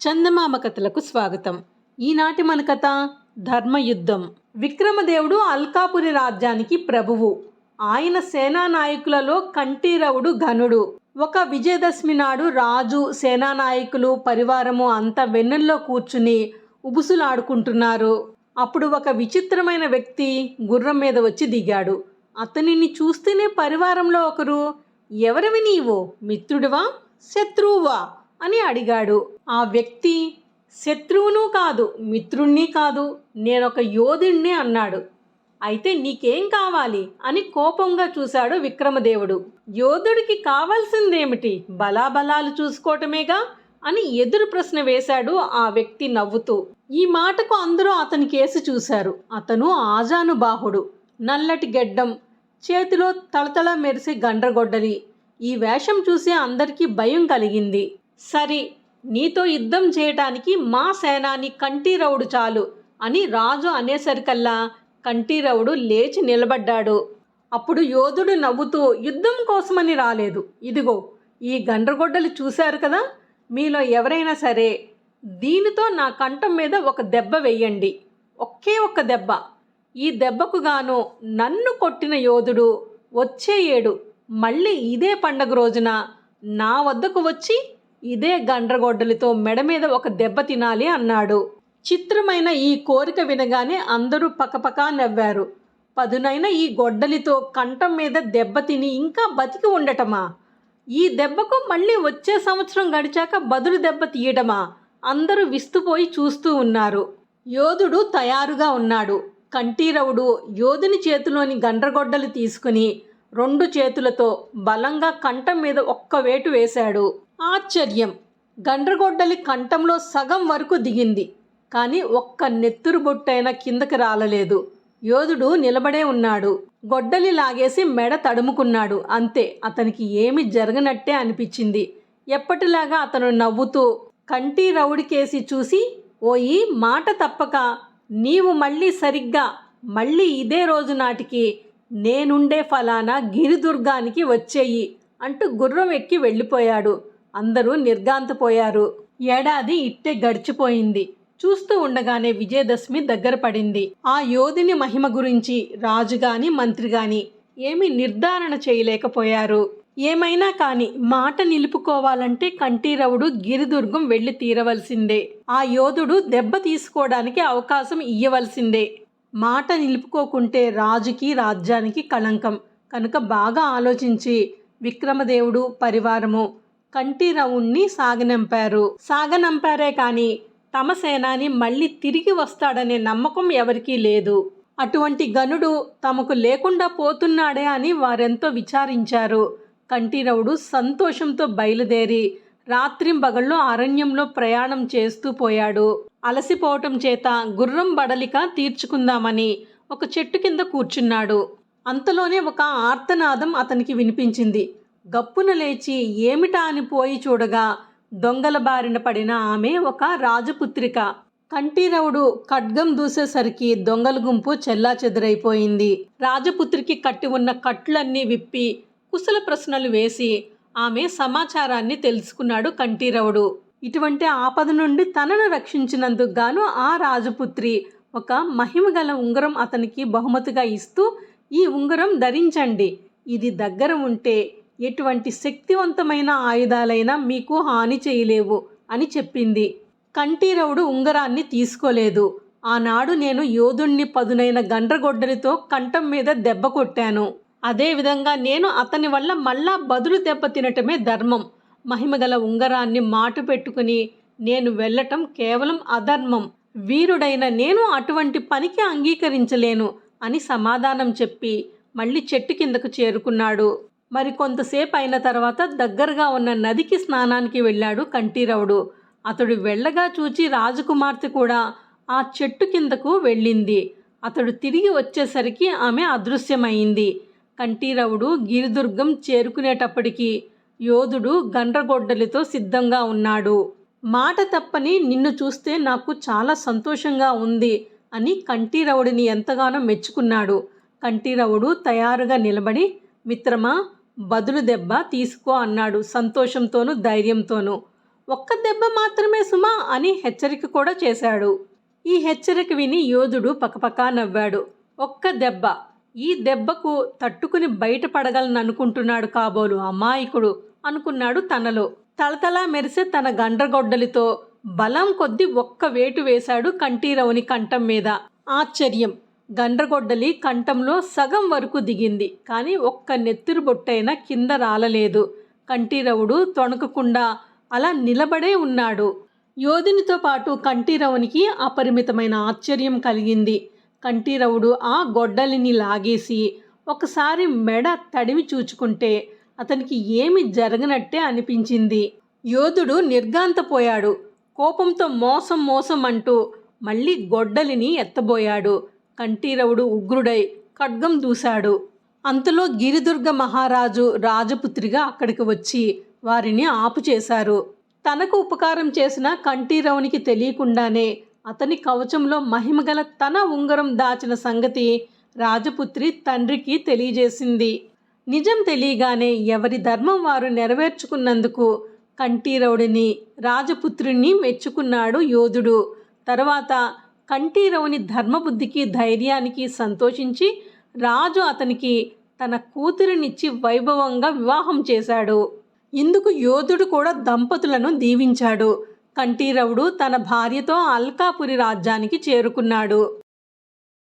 చందమామ కథలకు స్వాగతం. ఈనాటి మన కథ ధర్మయుద్ధం. విక్రమదేవుడు అల్కాపురి రాజ్యానికి ప్రభువు. ఆయన సేనా నాయకులలో కంఠీరవుడు ఘనుడు. ఒక విజయదశమి నాడు రాజు సేనా నాయకులు పరివారము అంతా వెన్నెల్లో కూర్చుని ఉబుసులాడుకుంటున్నారు. అప్పుడు ఒక విచిత్రమైన వ్యక్తి గుర్రం మీద వచ్చి దిగాడు. అతనిని చూస్తేనే పరివారంలో ఒకరు ఎవరివి నీవు? మిత్రుడివా? శత్రువువా? అని అడిగాడు. ఆ వ్యక్తి శత్రువును కాదు మిత్రుణ్ణి కాదు నేనొక యోధుణ్ణి అన్నాడు. అయితే నీకేం కావాలి? అని కోపంగా చూశాడు విక్రమదేవుడు. యోధుడికి కావాల్సిందేమిటి? బలాబలాలు చూసుకోవటమేగా అని ఎదురు ప్రశ్న వేశాడు ఆ వ్యక్తి నవ్వుతూ. ఈ మాటకు అందరూ అతని కేసు చూశారు. అతను ఆజానుబాహుడు నల్లటి గెడ్డం చేతిలో తళతళ మెరిసే గండ్రగొడ్డలి. ఈ వేషం చూసి అందరికీ భయం కలిగింది. సరి నీతో యుద్ధం చేయటానికి మా సేనాని కంటీరవుడు చాలు అని రాజు అనేసరికల్లా కంటీరవుడు లేచి నిలబడ్డాడు. అప్పుడు యోధుడు నవ్వుతూ యుద్ధం కోసమని రాలేదు. ఇదిగో ఈ గండ్రగొడ్డలు చూశారు కదా? మీలో ఎవరైనా సరే దీనితో నా కంఠం మీద ఒక దెబ్బ వెయ్యండి ఒకే ఒక్క దెబ్బ. ఈ దెబ్బకు గాను నన్ను కొట్టిన యోధుడు వచ్చే ఏడు. మళ్ళీ ఇదే పండగ రోజున నా వద్దకు వచ్చి ఇదే గండ్రగొడ్డలితో మెడ మీద ఒక దెబ్బ తినాలి అన్నాడు. చిత్రమైన ఈ కోరిక వినగానే అందరూ పకపకా నవ్వారు. పదునైన ఈ గొడ్డలితో కంఠం మీద దెబ్బ తిని ఇంకా బతికి ఉండటమా? ఈ దెబ్బకు మళ్ళీ వచ్చే సంవత్సరం గడిచాక బదులు దెబ్బ తీయడమా అందరూ విస్తుపోయి చూస్తూ ఉన్నారు. యోధుడు తయారుగా ఉన్నాడు. కంఠీరవుడు యోధుని చేతిలోని గండ్రగొడ్డలు తీసుకుని రెండు చేతులతో బలంగా కంఠం మీద ఒక్క వేటు వేశాడు. ఆశ్చర్యం. గండ్రగొడ్డలి కంఠంలో సగం వరకు దిగింది. కానీ ఒక్క నెత్తురు బొట్టైనా కిందకి రాలలేదు. యోధుడు నిలబడే ఉన్నాడు. గొడ్డలి లాగేసి మెడ తడుముకున్నాడు. అంతే అతనికి ఏమి జరగనట్టే అనిపించింది. ఎప్పటిలాగా అతను నవ్వుతూ కంటి రౌడికేసి చూసి ఓయి మాట తప్పక. నీవు మళ్ళీ సరిగ్గా మళ్ళీ ఇదే రోజు నాటికి నేనుండే ఫలానా గిరిదుర్గానికి వచ్చేయి అంటూ గుర్రం ఎక్కి వెళ్ళిపోయాడు. అందరూ నిర్గాంతపోయారు ఏడాది ఇట్టే గడిచిపోయింది. చూస్తూ ఉండగానే విజయదశమి దగ్గర పడింది. ఆ యోధిని మహిమ గురించి రాజుగాని మంత్రిగాని మంత్రి ఏమీ నిర్ధారణ చేయలేకపోయారు. ఏమైనా కాని మాట నిలుపుకోవాలంటే కంఠీరవుడు గిరిదుర్గం వెళ్ళి తీరవలసిందే. ఆ యోధుడు దెబ్బ తీసుకోవడానికి అవకాశం ఇయ్యవలసిందే. మాట నిలుపుకోకుంటే రాజుకి రాజ్యానికి కళంకం. కనుక బాగా ఆలోచించి విక్రమదేవుడు పరివారము కంటి రౌండ్ని సాగనంపారు. సాగనంపారే కానీ తమ సేనాని మళ్ళీ తిరిగి వస్తాడనే నమ్మకం ఎవరికీ లేదు. అటువంటి గనుడు తమకు లేకుండా పోతున్నాడే అని వారెంతో విచారించారు. కంటిరవుడు సంతోషంతో బయలుదేరి రాత్రింబగళ్ళు అరణ్యంలో ప్రయాణం చేస్తూ పోయాడు. అలసిపోవటం చేత గుర్రం బడలిక తీర్చుకుందామని ఒక చెట్టు కింద కూర్చున్నాడు. అంతలోనే ఒక ఆర్తనాదం అతనికి వినిపించింది. గప్పున లేచి ఏమిటా అని పోయి చూడగా దొంగల బారిన పడిన ఆమె ఒక రాజపుత్రిక. కంటిరవుడు ఖడ్గం దూసేసరికి దొంగల గుంపు చెల్లా చెదరైపోయింది రాజపుత్రికి కట్టి ఉన్న కట్లన్నీ విప్పి కుశల ప్రశ్నలు వేసి ఆమె సమాచారాన్ని తెలుసుకున్నాడు కంటిరవుడు. ఇటువంటి ఆపద నుండి తనను రక్షించినందుకు గాను ఆ రాజపుత్రి ఒక మహిమగల ఉంగరం అతనికి బహుమతిగా ఇస్తూ ఈ ఉంగరం ధరించండి. ఇది దగ్గర ఉంటే ఎటువంటి శక్తివంతమైన ఆయుధాలైనా మీకు హాని చేయలేవు అని చెప్పింది. కంఠీరవుడు ఉంగరాన్ని తీసుకోలేదు. ఆనాడు నేను యోధుణ్ణి పదునైన గండ్రగొడ్డలితో కంఠం మీద దెబ్బ కొట్టాను. అదేవిధంగా నేను అతని వల్ల మళ్ళా బదులు దెబ్బ తినటమే ధర్మం. మహిమగల ఉంగరాన్ని మాటు పెట్టుకుని నేను వెళ్ళటం కేవలం అధర్మం. వీరుడైన నేను అటువంటి పనికి అంగీకరించలేను అని సమాధానం చెప్పి మళ్ళీ చెట్టు కిందకు చేరుకున్నాడు. మరి కొంతసేపు అయిన తర్వాత దగ్గరగా ఉన్న నదికి స్నానానికి వెళ్ళాడు కంఠీరవుడు అతడు వెళ్ళగా చూచి రాజకుమార్తె కూడా ఆ చెట్టు కిందకు వెళ్ళింది. అతడు తిరిగి వచ్చేసరికి ఆమె అదృశ్యమైంది. కంఠీరవుడు గిరిదుర్గం చేరుకునేటప్పటికి యోధుడు గండ్రగొడ్డలితో సిద్ధంగా ఉన్నాడు. మాట తప్పని నిన్ను చూస్తే నాకు చాలా సంతోషంగా ఉంది అని కంఠీరవుడిని ఎంతగానో మెచ్చుకున్నాడు. కంఠీరవుడు తయారుగా నిలబడి మిత్రమా బదులు దెబ్బ తీసుకో అన్నాడు సంతోషంతోనూ ధైర్యంతోనూ. ఒక్క దెబ్బ మాత్రమే సుమా అని హెచ్చరిక కూడా చేశాడు. ఈ హెచ్చరిక విని యోధుడు పకపకా నవ్వాడు. ఒక్క దెబ్బ. ఈ దెబ్బకు తట్టుకుని బయటపడగలను అనుకుంటున్నాడు కాబోలు అమాయకుడు అనుకున్నాడు తనలో. తలతలా మెరిసే తన గండ్రగొడ్డలితో బలం కొద్ది ఒక్క వేటు వేశాడు కంఠీరవుని కంఠం మీద. ఆశ్చర్యం. గండ్రగొడ్డలి కంఠంలో సగం వరకు దిగింది. కానీ ఒక్క నెత్తురు బొట్టైనా కింద రాలలేదు. కంఠీరవుడు తొణకకుండా అలా నిలబడే ఉన్నాడు. యోధునితో పాటు కంఠీరవునికి అపరిమితమైన ఆశ్చర్యం కలిగింది. కంఠీరవుడు ఆ గొడ్డలిని లాగేసి ఒకసారి మెడ తడిమి చూచుకుంటే అతనికి ఏమి జరగనట్టే అనిపించింది. యోధుడు నిర్గాంతపోయాడు కోపంతో మోసం మోసం అంటూ మళ్ళీ గొడ్డలిని ఎత్తబోయాడు. కంఠీరవుడు ఉగ్రుడై ఖడ్గం దూశాడు. అంతలో గిరిదుర్గ మహారాజు రాజపుత్రిగా అక్కడికి వచ్చి వారిని ఆపు చేశారు. తనకు ఉపకారం చేసిన కంఠీరవునికి తెలియకుండానే అతని కవచంలో మహిమగల తన ఉంగరం దాచిన సంగతి రాజపుత్రి తండ్రికి తెలియజేసింది. నిజం తెలియగానే ఎవరి ధర్మం వారు నెరవేర్చుకున్నందుకు కంఠీరవుడిని రాజపుత్రుణ్ణి మెచ్చుకున్నాడు యోధుడు. తర్వాత కంఠీరవుని ధర్మబుద్ధికి ధైర్యానికి సంతోషించి రాజు అతనికి తన కూతురినిచ్చి వైభవంగా వివాహం చేశాడు. ఇందుకు యోధుడు కూడా దంపతులను దీవించాడు. కంఠీరవుడు తన భార్యతో అల్కాపురి రాజ్యానికి చేరుకున్నాడు.